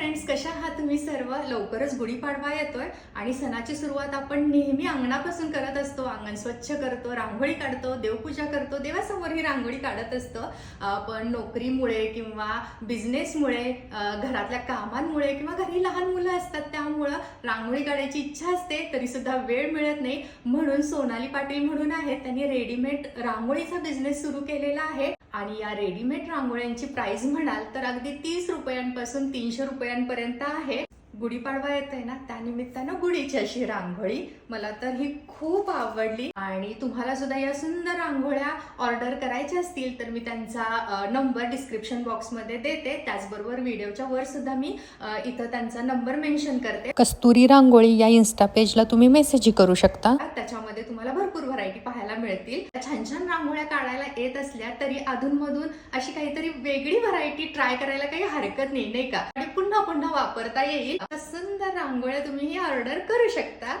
Friends कशा आहात तुम्ही सर्व? लवकरच गुढीपाडवा येतोय. आणि सणाची सुरुवात आपण नेहमी अंगणापासून करत असतो. अंगण स्वच्छ करतो रांगोळी काढतो देवपूजा करतो. देवासमोर ही रांगोळी काढत असतो. पण नोकरीमुळे किंवा बिझनेसमुळे घरातल्या कामांमुळे किंवा घरी लहान मुलं असतात त्यामुळं रांगोळी काढायची इच्छा असते तरी सुद्धा वेळ मिळत नाही. म्हणून सोनाली पाटील म्हणून आहेत. त्यांनी रेडीमेड रांगोळीचा बिझनेस सुरू केलेला आहे. आणि या रेडीमेड रांगोळ्यांची प्राइस म्हणाल तर अगदी तीस रुपयांपासून तीनशे रुपयांपर्यंत आहे. गुढीपाडवा येत आहे ना त्यानिमित्तानं गुढीची अशी रांगोळी मला तर ही खूप आवडली. आणि तुम्हाला सुद्धा या सुंदर रांगोळ्या ऑर्डर करायच्या असतील तर मी त्यांचा नंबर डिस्क्रिप्शन बॉक्समध्ये देते. त्याचबरोबर व्हिडिओच्या वर सुद्धा मी इथं त्यांचा नंबर मेन्शन करते. कस्तुरी रांगोळी या इन्स्टा पेजला तुम्ही मेसेजही करू शकता. त्याच्यामध्ये तुम्हाला भरपूर व्हरायटी पाहायला मिळतील. छान छान रांगोळ्या काढायला येत असल्या तरी अधूनमधून अशी काहीतरी वेगळी व्हरायटी ट्राय करायला काही हरकत नाही नाही का? आणि पुन्हा पुन्हा वापरता येईल. सुंदर रांगोळ्या तुम्ही ही ऑर्डर करू शकता.